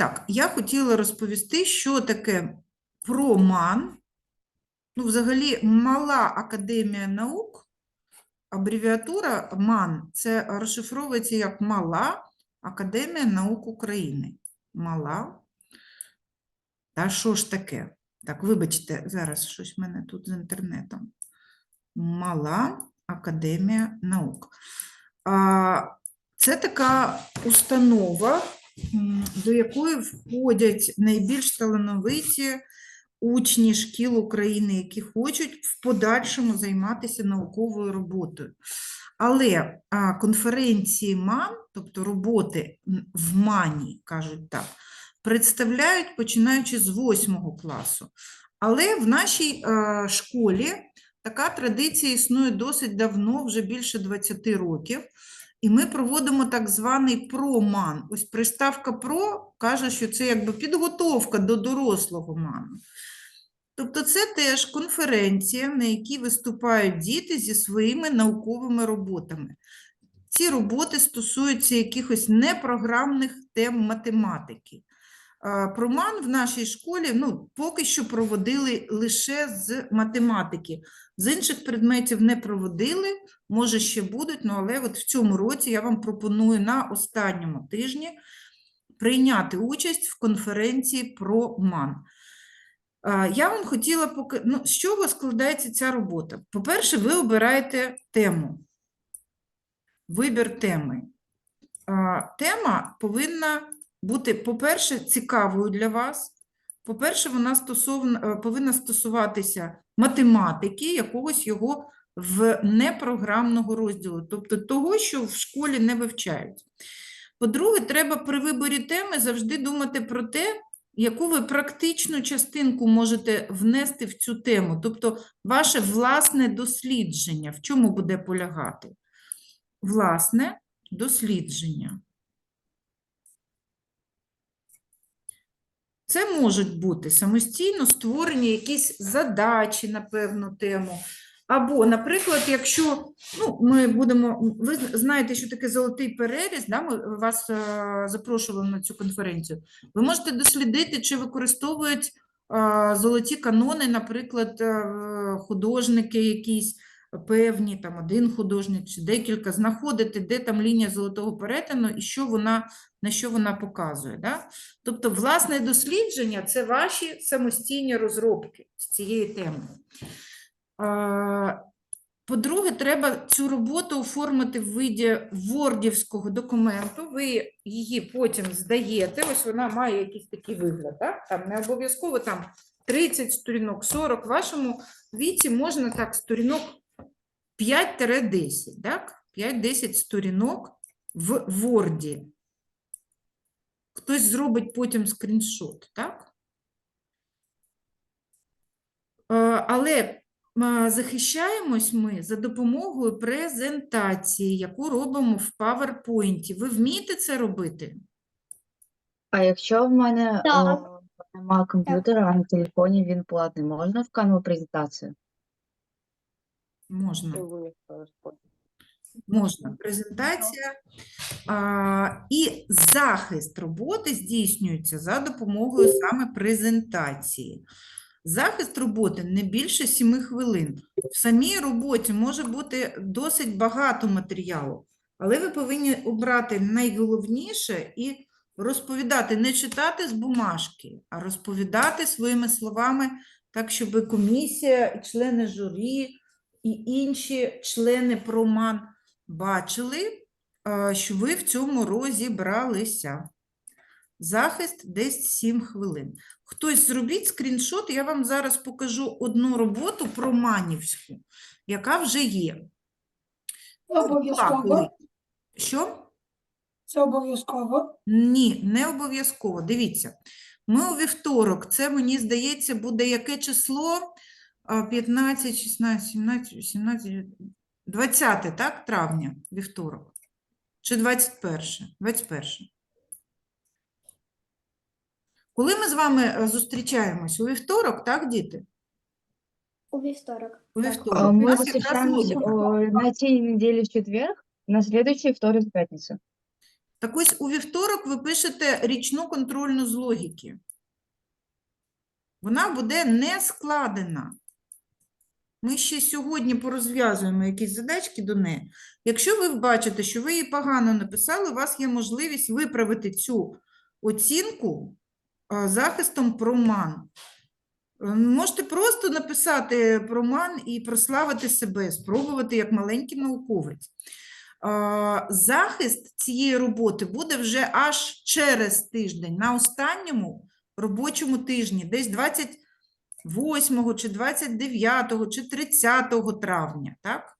так, я хотіла розповісти, що таке проман. Ну, взагалі, мала академія наук, абревіатура МАН, це розшифровується як Мала Академія наук України. Мала. Та що ж таке? Так, вибачте, зараз щось в мене тут з інтернетом. Мала Академія наук. Це така установа, до якої входять найбільш талановиті учні шкіл України, які хочуть в подальшому займатися науковою роботою. Але конференції МАН, тобто роботи в МАНі, кажуть так, представляють починаючи з 8 класу. Але в нашій школі така традиція існує досить давно, вже більше 20 років. І ми проводимо так званий проман. Ось приставка про каже, що це якби підготовка до дорослого ману. Тобто це теж конференція, на якій виступають діти зі своїми науковими роботами. Ці роботи стосуються якихось непрограмних тем математики. Проман в нашій школі ну, поки що проводили лише з математики. З інших предметів не проводили, може ще будуть, ну, але от в цьому році я вам пропоную на останньому тижні прийняти участь в конференції про МАН. Я вам хотіла поки... ну, з чого складається ця робота? По-перше, ви обираєте тему, вибір теми. Тема повинна бути, по-перше, цікавою для вас. По-перше, вона стосовна, е, повинна стосуватися математики, якогось його в непрограмного розділу, тобто того, що в школі не вивчають. По-друге, треба при виборі теми завжди думати про те, яку ви практичну частинку можете внести в цю тему, тобто ваше власне дослідження, в чому буде полягати? Власне дослідження. Це можуть бути самостійно створені якісь задачі на певну тему. Або, наприклад, якщо ну, ми будемо, ви знаєте, що таке золотий переріз, да? ми вас е, запрошували на цю конференцію. Ви можете дослідити, чи використовують е, золоті канони, наприклад, е, художники якісь певні, там один художник чи декілька, знаходити, де там лінія золотого перетину і що вона, на що вона показує. Да? Тобто, власне дослідження це ваші самостійні розробки з цієї теми. По-друге, треба цю роботу оформити в виді вордівського документу. Ви її потім здаєте. Ось вона має якийсь такий вигляд. Так? Там не обов'язково там 30 сторінок, 40. В вашому віці можна так сторінок 5-10, так? 5-10 сторінок в Ворді. Хтось зробить потім скріншот, так? Е, Але захищаємось ми за допомогою презентації, яку робимо в PowerPoint. Ви вмієте це робити? А якщо в мене Так. о, немає комп'ютера, а на телефоні він платний, можна в Canva презентацію? Можна. Можна. Презентація. А, і захист роботи здійснюється за допомогою саме презентації. Захист роботи не більше 7 хвилин. В самій роботі може бути досить багато матеріалу, але ви повинні обрати найголовніше і розповідати, не читати з бумажки, а розповідати своїми словами, так, щоб комісія, члени журі і інші члени проман бачили, що ви в цьому розібралися. Захист десь 7 хвилин. Хтось зробіть скріншот, я вам зараз покажу одну роботу про Манівську, яка вже є. Колись. Обов'язково. Що? Це обов'язково. Ні, не обов'язково. Дивіться, ми у вівторок, це, мені здається, буде яке число? А, 15, 16, 17, 18, 20, так, травня, вівторок. Чи 21? 21. Коли ми з вами е, зустрічаємось? У вівторок, так, діти? У вівторок. У вівторок. А У нас якраз встречаемся логіка. о, на этой неделе в четверг, на следующий вторник в пятницу. Так ось у вівторок ви пишете річну контрольну з логіки. Вона буде не складена. Ми ще сьогодні порозв'язуємо якісь задачки до неї. Якщо ви бачите, що ви її погано написали, у вас є можливість виправити цю оцінку захистом проман. Е, Можете просто написати проман і прославити себе, спробувати як маленький науковець. Захист цієї роботи буде вже аж через тиждень, на останньому робочому тижні, десь 28 чи 29 чи 30 травня, так?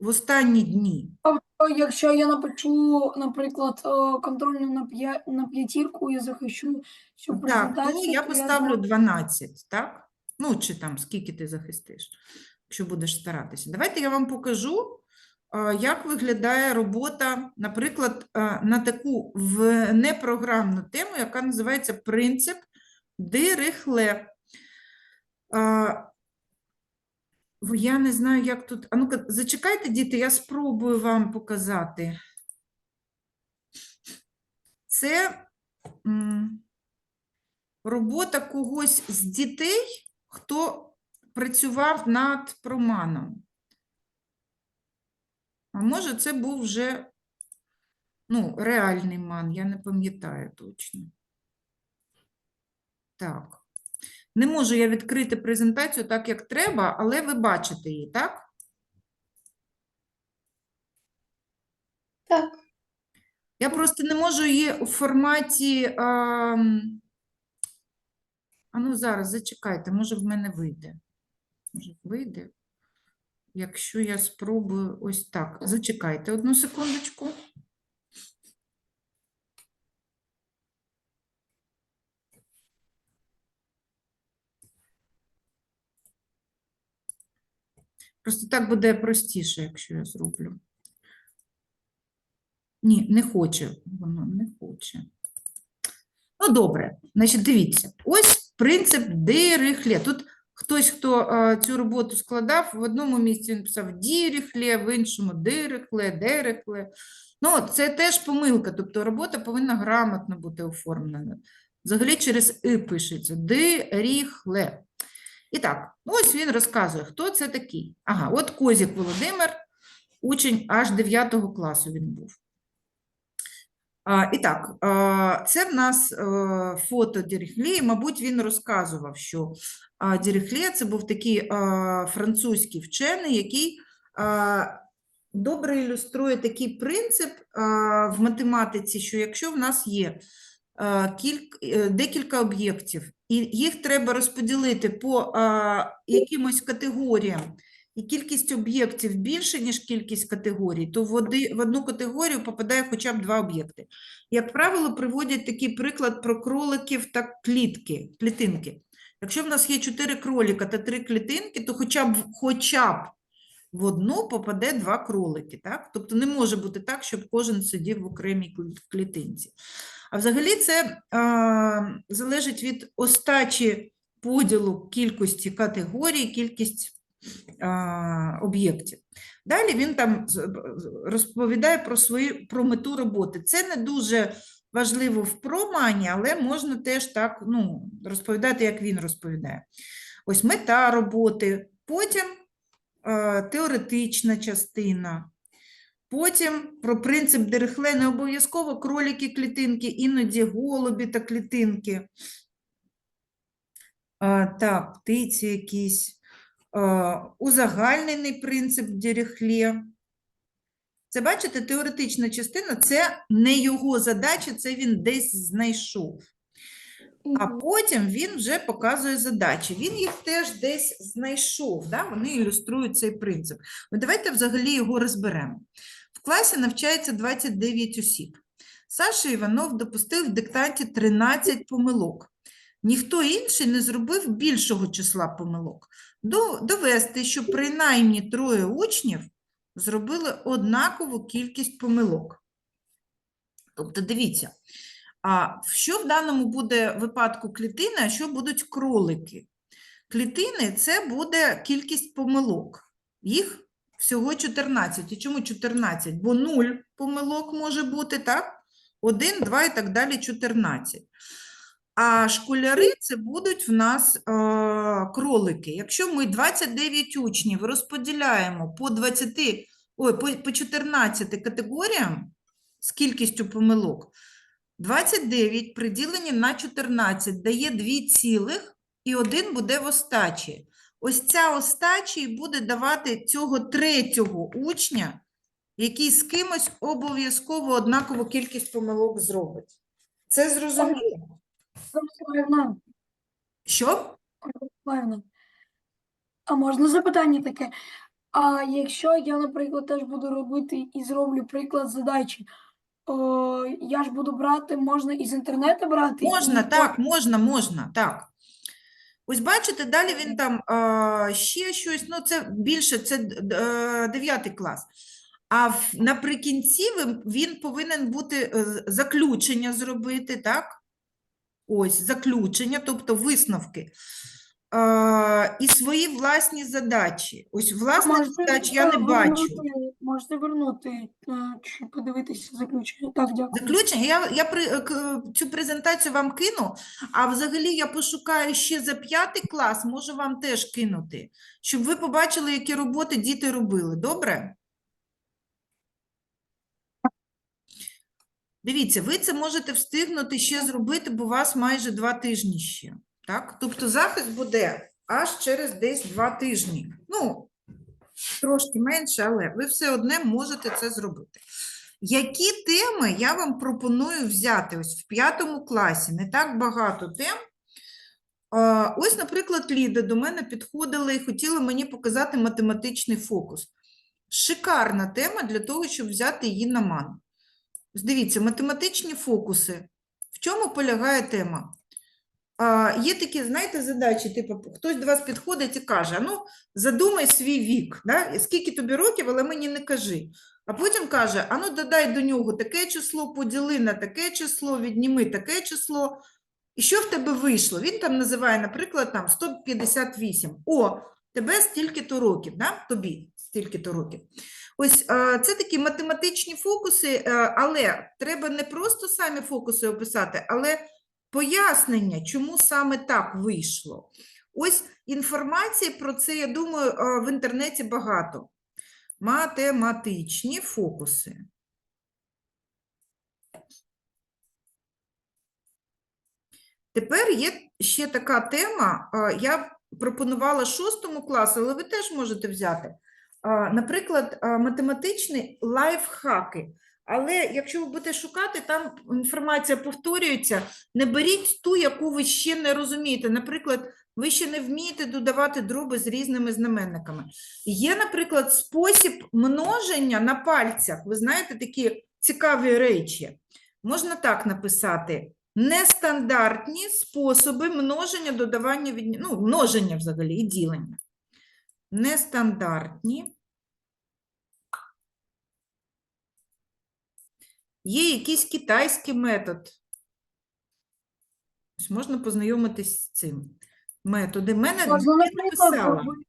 В останні дні. Тобто, якщо я напишу, наприклад, е, контрольну на п'я- на п'ятірку і захищу цю Так, презентацію, то я то поставлю зможу- 12, так? Ну, чи там скільки ти захистиш, якщо будеш старатися. Давайте я вам покажу, а, як виглядає робота, наприклад, а, на таку в непрограмну тему, яка називається принцип Дирихле. Я не знаю, як тут. А ну-ка, зачекайте, діти, я спробую вам показати. Це. робота когось з дітей, хто працював над проманом. А може, це був вже ну, реальний ман, я не пам'ятаю точно. Так. Не можу я відкрити презентацію так, як треба, але ви бачите її, так? Так. Я просто не можу її у форматі. А, а ну зараз зачекайте, може в мене вийде. Може вийде. Якщо я спробую ось так. Зачекайте одну секундочку. Просто так буде простіше, якщо я зроблю. Ні, не хоче. Воно не хоче. Ну, добре. Значить, дивіться. Ось принцип дирихле. Тут хтось, хто е, цю роботу складав, в одному місці він писав дірихле, в іншому дирихле, дерихле. Ну, це теж помилка. Тобто робота повинна грамотно бути оформлена. Взагалі через «и» пишеться. Диріхле. І так, ось він розказує, хто це такий. Ага, от Козік Володимир, учень аж 9 класу він був. А, і так, а, це в нас е, фото Діріхлє, і, мабуть, він розказував, що а, це був такий а, французький вчений, який а, добре ілюструє такий принцип а, в математиці, що якщо в нас є а, кільк, е, декілька об'єктів, і їх треба розподілити по а, якимось категоріям, і кількість об'єктів більше, ніж кількість категорій, то в, одну категорію попадає хоча б два об'єкти. Як правило, приводять такий приклад про кроликів та клітки, клітинки. Якщо в нас є чотири кроліка та три клітинки, то хоча б, хоча б в одну попаде два кролики. Так? Тобто не може бути так, щоб кожен сидів в окремій клітинці. А взагалі це а, залежить від остачі поділу кількості категорій, кількість об'єктів. Далі він там розповідає про свою про мету роботи. Це не дуже важливо в промані, але можна теж так ну, розповідати, як він розповідає. Ось мета роботи, потім теоретична частина. Потім про принцип Дерехле не обов'язково кролики, клітинки, іноді голубі та клітинки. А, так, птиці якісь. А, узагальнений принцип Дерехле. Це, бачите, теоретична частина це не його задача, це він десь знайшов. А потім він вже показує задачі. Він їх теж десь знайшов, да? вони ілюструють цей принцип. Ну, давайте взагалі його розберемо. В класі навчається 29 осіб. Саша Іванов допустив в диктанті 13 помилок. Ніхто інший не зробив більшого числа помилок. До- Довести, що принаймні троє учнів зробили однакову кількість помилок. Тобто, дивіться, а що в даному буде випадку клітини, а що будуть кролики? Клітини – це буде кількість помилок. Їх всього 14. І чому 14? Бо 0 помилок може бути, так? 1, 2 і так далі 14. А школяри це будуть в нас е, кролики. Якщо ми 29 учнів розподіляємо по 20, ой, по, по 14 категоріям з кількістю помилок, 29 приділені на 14 дає 2 цілих, і один буде в остачі. Ось ця остача і буде давати цього третього учня, який з кимось обов'язково однакову кількість помилок зробить. Це зрозуміло? Що? А можна запитання таке? А якщо я, наприклад, теж буду робити і зроблю приклад задачі, о, я ж буду брати, можна із інтернету брати? Можна, і так, можна, можна, так. Ось бачите, далі він там а, ще щось, ну це більше, це е, 9 клас. А в- наприкінці ви- він повинен бути е, заключення зробити, так? Ось, заключення, тобто висновки. А, і свої власні задачі. Ось власних задач я е, не бачу. Можете вернути е, чи подивитися заключення. Так, дякую. Заключення, я, я при, е, к- цю презентацію вам кину, а взагалі я пошукаю ще за п'ятий клас, можу вам теж кинути, щоб ви побачили, які роботи діти робили. Добре? Дивіться, ви це можете встигнути ще зробити, бо у вас майже два тижні ще. Так? Тобто захист буде аж через десь два тижні. Ну, трошки менше, але ви все одне можете це зробити. Які теми я вам пропоную взяти ось в п'ятому класі? Не так багато тем. Ось, наприклад, Ліда до мене підходила і хотіла мені показати математичний фокус. Шикарна тема для того, щоб взяти її на ман. Дивіться, математичні фокуси. В чому полягає тема? Є такі, знаєте, задачі, типу, хтось до вас підходить і каже: ну, задумай свій вік, да? скільки тобі років, але мені не кажи. А потім каже: а ну додай до нього таке число, поділи на таке число, відніми таке число. І що в тебе вийшло? Він там називає, наприклад, там 158. О, тебе стільки-то років, да? тобі стільки-то років. Ось це такі математичні фокуси, е, але треба не просто самі фокуси описати, але пояснення, чому саме так вийшло. Ось інформації про це, я думаю, е, в інтернеті багато. Математичні фокуси. Тепер є ще така тема. Я пропонувала шостому класу, але ви теж можете взяти. Наприклад, а, математичні лайфхаки. Але якщо ви будете шукати, там інформація повторюється. Не беріть ту, яку ви ще не розумієте. Наприклад, ви ще не вмієте додавати дроби з різними знаменниками. Є, наприклад, спосіб множення на пальцях. Ви знаєте такі цікаві речі. Можна так написати: нестандартні способи множення, додавання, відні... ну, множення взагалі і ділення. Нестандартні. Є якийсь китайський метод. Ось можна познайомитись з цим. Методи. Мене Можна, наприклад, написала. зробити,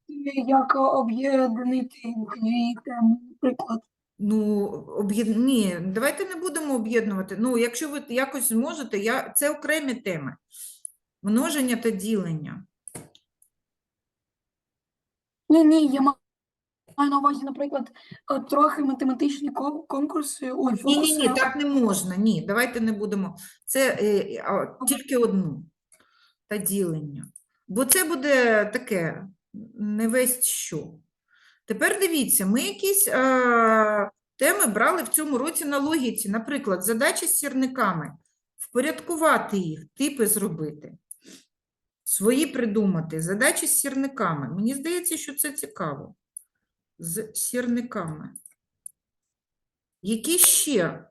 як об'єднати дві теми, наприклад. Ну, об'єд... Ні, давайте не будемо об'єднувати. Ну, якщо ви якось зможете, я... це окремі теми. Множення та ділення. Ні, ні, я ма- маю на увазі, наприклад, е, трохи математичні конкурси. Ой, Ні, ні, ні, так не можна. Ні, давайте не будемо. Це е, а, тільки одну та ділення. Бо це буде таке, не весь що. Тепер дивіться, ми якісь е, теми брали в цьому році на логіці. Наприклад, задачі з сірниками. Впорядкувати їх, типи зробити. Свої придумати. Задачі з сірниками. Мені здається, що це цікаво. З сірниками. Які ще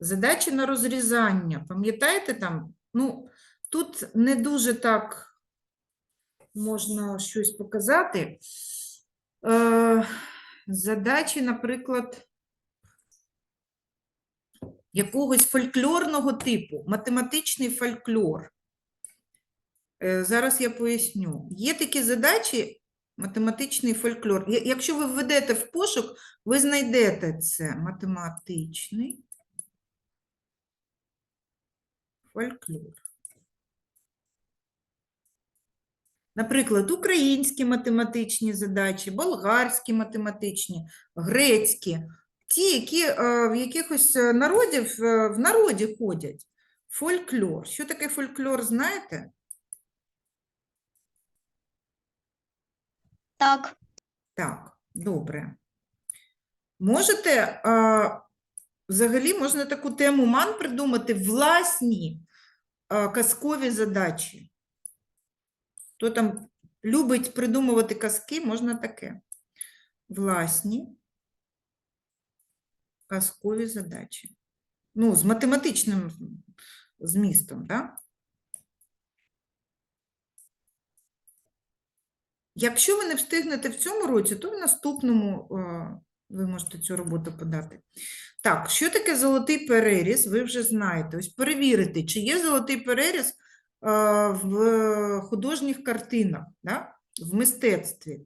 задачі на розрізання? Пам'ятаєте там? Ну, тут не дуже так можна щось показати. Е, задачі, наприклад, якогось фольклорного типу, математичний фольклор. Е, зараз я поясню. Є такі задачі, математичний фольклор. Якщо ви введете в пошук, ви знайдете це математичний Фольклор. Наприклад, українські математичні задачі, болгарські математичні, грецькі, ті, які е, в якихось е, народів е, в народі ходять. Фольклор. Що таке фольклор, знаєте? Так. Так, добре. Можете, а, взагалі, можна таку тему ман придумати власні а, казкові задачі. Хто там любить придумувати казки, можна таке. Власні казкові задачі. Ну, з математичним змістом, так? Якщо ви не встигнете в цьому році, то в наступному е, ви можете цю роботу подати. Так, що таке золотий переріз, ви вже знаєте. Ось перевірити, чи є золотий переріз е, в художніх картинах, да? в мистецтві.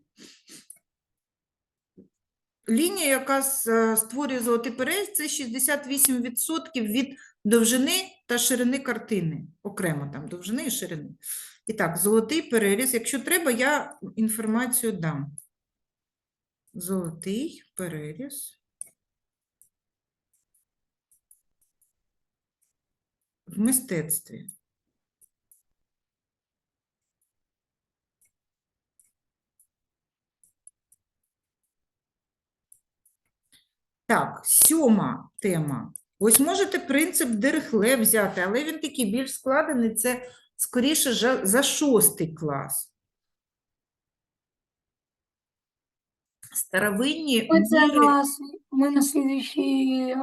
Лінія, яка е, створює золотий переріз, це 68% від довжини та ширини картини. Окремо там довжини і ширини. І так, золотий переріз. Якщо треба, я інформацію дам. Золотий переріз. В мистецтві. Так, сьома тема. Ось можете принцип Дирихле взяти, але він такий більш складений. Це скоріше за шостий клас. Старовинні Ми це на, ми на слідуючий,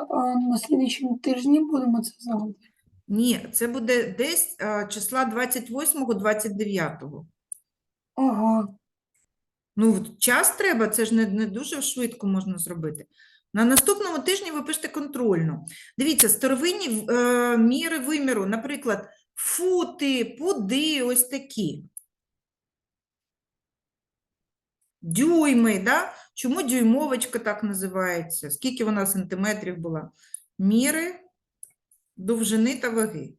на слідуючому тижні будемо це зробити. Ні, це буде десь а, числа 28-29. Ого. Ну, час треба, це ж не, не дуже швидко можна зробити. На наступному тижні ви пишете контрольну. Дивіться, старовинні е, міри виміру, наприклад, фути, пуди, ось такі. Дюйми, да? Чому дюймовочка так називається? Скільки вона сантиметрів була? Міри довжини та ваги.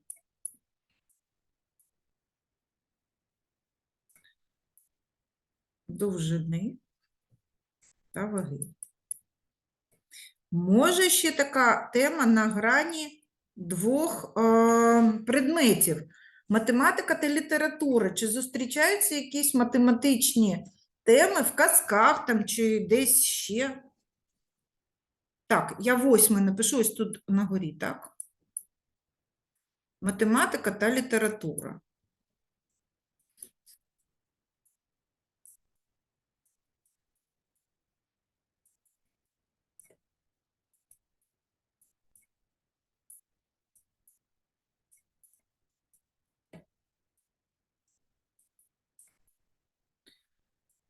Довжини та ваги. Може ще така тема на грані двох е, предметів. Математика та література. Чи зустрічаються якісь математичні теми в казках там, чи десь ще? Так, я восьме напишу ось тут на горі, так? Математика та література.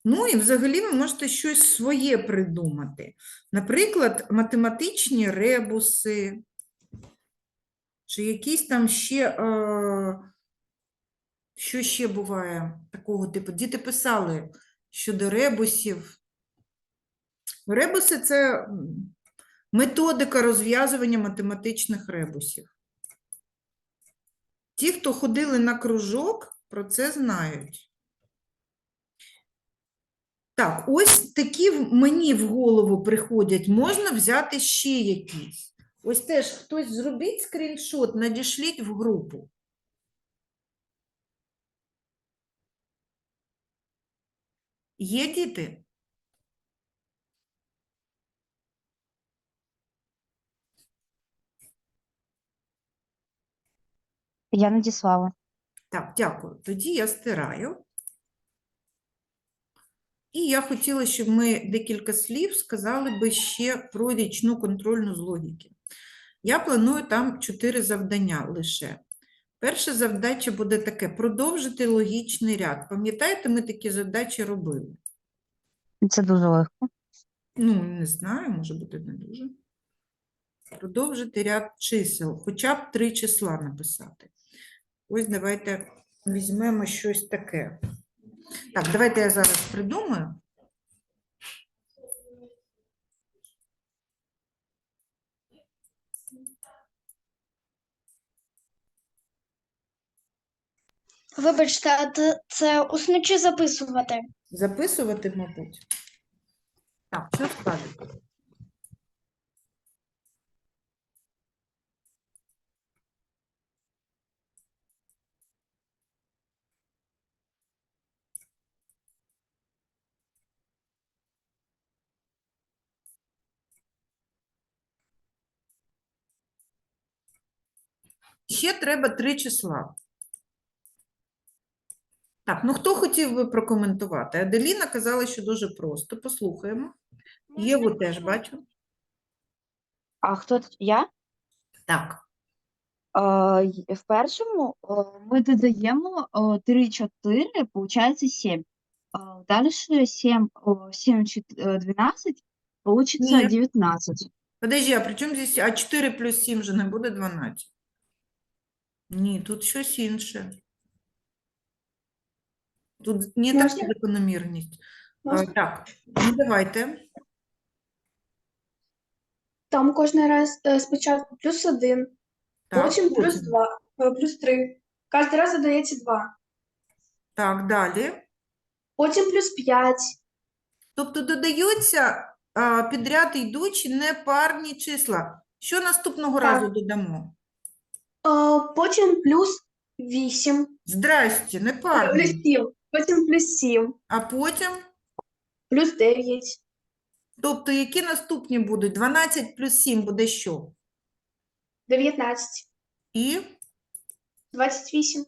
Ну і взагалі ви можете щось своє придумати. Наприклад, математичні ребуси, чи якісь там ще, е, що ще буває такого типу? Діти писали щодо ребусів. Ребуси це методика розв'язування математичних ребусів. Ті, хто ходили на кружок, про це знають. Так, ось такі мені в голову приходять. Можна взяти ще якісь. Ось теж хтось зробіть скріншот, надішліть в групу. Є діти? Я надіслала. Так, дякую. Тоді я стираю. І я хотіла, щоб ми декілька слів сказали би ще про річну контрольну з логіки. Я планую там чотири завдання лише. Перше завдача буде таке: продовжити логічний ряд. Пам'ятаєте, ми такі задачі робили? Це дуже легко. Ну, не знаю, може бути не дуже. Продовжити ряд чисел, хоча б три числа написати. Ось давайте візьмемо щось таке. Так, давайте я зараз придумаю. Вибачте, а це- це усно чи записувати? Записувати, мабуть. Так, що скажете? Ще треба три числа. Так, ну хто хотів би прокоментувати? Аделіна казала, що дуже просто. Послухаємо. Єву теж бачу. А хто? Я? Так. Е, в першому е, ми додаємо 3, 4, виходить 7. Далі 7, 7, 12, получится 19. Подожди, а при чому здесь, а 4 плюс 7 же не буде 12? Ні, тут щось інше. Тут не така закономірність. А, Можна? так, ну давайте. Там кожен раз е, спочатку плюс один, Так, потім плюс потім. два, е, плюс три. Кожен раз додається два. Так, далі. Потім плюс п'ять, Тобто додаються а, підряд йдучі непарні числа. Що наступного Так. разу додамо? Е, потім плюс вісім, Здрасте, е, непарні. плюс сім, потім плюс сім, А потім, плюс дев'ять, тобто, які наступні будуть? 12 плюс 7 буде що? дев'ятнадцять, І, двадцять вісім.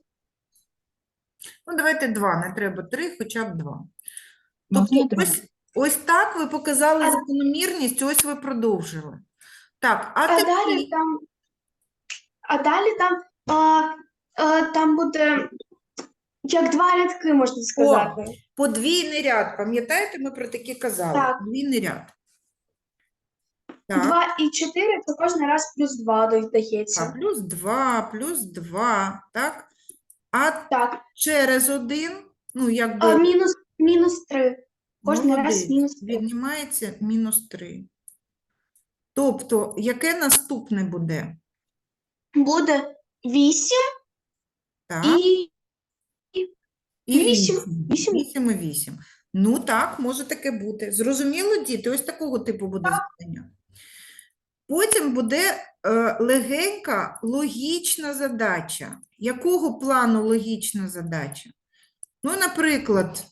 ну, давайте 2, не треба 3, хоча б 2. Тобто, ось, ось так ви показали А- закономірність, ось ви продовжили. Так, а А тепер, далі там, а далі там, а, а, там буде як два рядки, можна сказати. подвійний ряд, пам'ятаєте, ми про таке казали? Так. Подвійний ряд. Так, Два і чотири, це кожен раз плюс два а додається. плюс 2, плюс 2, так? А Так, через один, ну, а, мінус, мінус три. Кожен раз мінус три. віднімається мінус 3. Тобто, яке наступне буде? Буде вісім Так, і і вісім. 8. Вісім. 8 і 8. Ну так, може таке бути. Зрозуміло, діти? Ось такого типу буде завдання. Потім буде е, легенька логічна задача. Якого плану логічна задача? Ну, наприклад,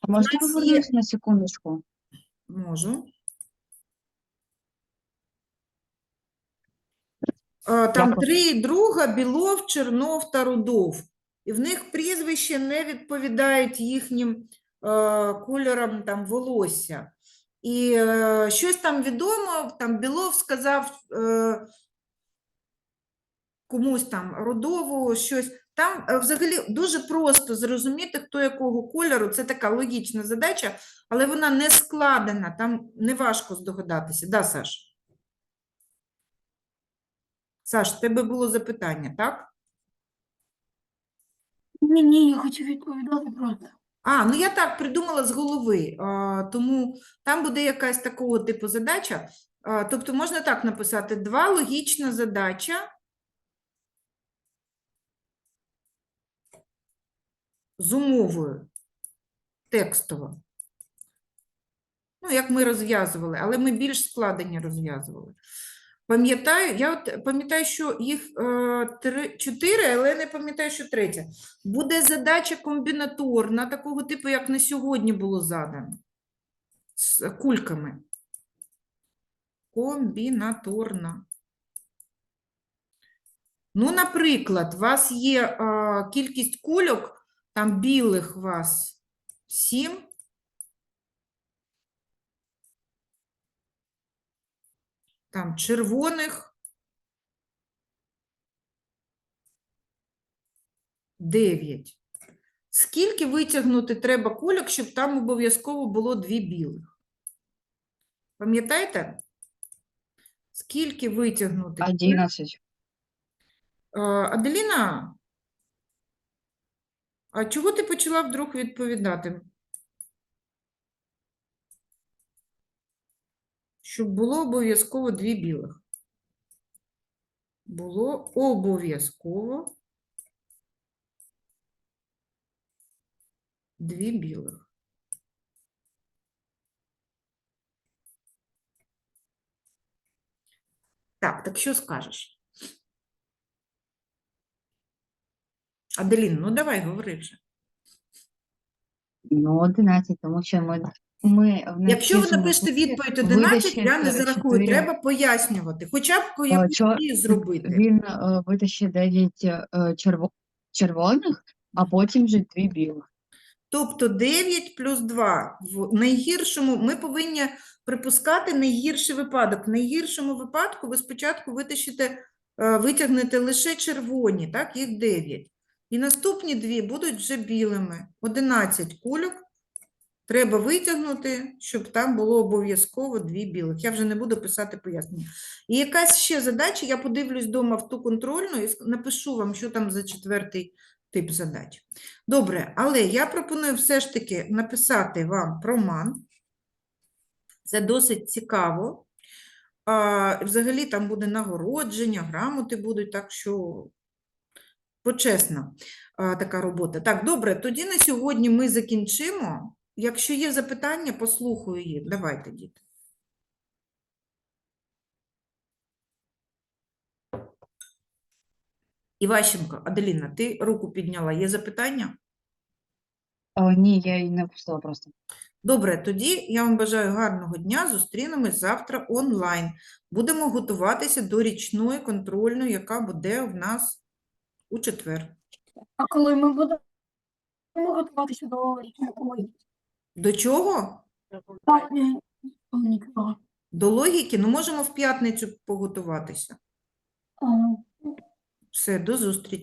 А можете нас є- повернутися на секундочку? можу. Е, Там Дякую. три друга Білов, Чернов та Рудов. І в них прізвища не відповідають їхнім е, кольорам там, волосся. І е, щось там відомо, там Білов сказав е, комусь там Рудову щось. Там е, взагалі дуже просто зрозуміти, хто якого кольору. Це така логічна задача, але вона не складена, там не важко здогадатися. Да, Саш? Саш, в тебе було запитання, так? Ні, ні, я хочу відповідати просто. А, ну я так придумала з голови, а, тому там буде якась такого типу задача. А, тобто можна так написати: два логічна задача з умовою текстово. Ну, як ми розв'язували, але ми більш складені розв'язували. Пам'ятаю, я от пам'ятаю, що їх е, три, чотири, але не пам'ятаю, що третя. Буде задача комбінаторна, такого типу, як на сьогодні було задано. З кульками. Комбінаторна. Ну, наприклад, у вас є е, кількість кульок, там білих у вас 7. Там червоних 9. Скільки витягнути треба кульок, щоб там обов'язково було дві білих? Пам'ятаєте? Скільки витягнути? кульок? 11. Е, Аделіна, а чого ти почала вдруг відповідати? Щоб було обов'язково дві білих. Було обов'язково дві білих. Так, так що скажеш? Аделін, ну давай, говори вже. Ну, 11, тому що ми, ми в Якщо ви напишете відповідь 11, я не зарахую. Треба пояснювати. Хоча б Е, якусь зробити. Він е, витащить 9 е, черво- червоних, а потім вже дві білих. Тобто 9 плюс 2. В найгіршому ми повинні припускати найгірший випадок. В найгіршому випадку ви спочатку витащите, витягнете лише червоні, так, їх 9. І наступні дві будуть вже білими. 11 кульок треба витягнути, щоб там було обов'язково дві білих. Я вже не буду писати пояснення. І якась ще задача, я подивлюсь вдома в ту контрольну і напишу вам, що там за четвертий тип задач. Добре, але я пропоную все ж таки написати вам про МАН. Це досить цікаво. А, взагалі там буде нагородження, грамоти будуть, так що почесна а, така робота. Так, добре, тоді на сьогодні ми закінчимо. Якщо є запитання, послухаю їх. Давайте, діти. Іващенко, Аделіна, ти руку підняла. Є запитання? О, ні, я її не пустила просто. Добре, тоді я вам бажаю гарного дня. Зустрінемось завтра онлайн. Будемо готуватися до річної контрольної, яка буде в нас у четвер. А коли ми будемо готуватися до річної До чого? До логіки? Ну, можемо в п'ятницю поготуватися. Все, до зустрічі.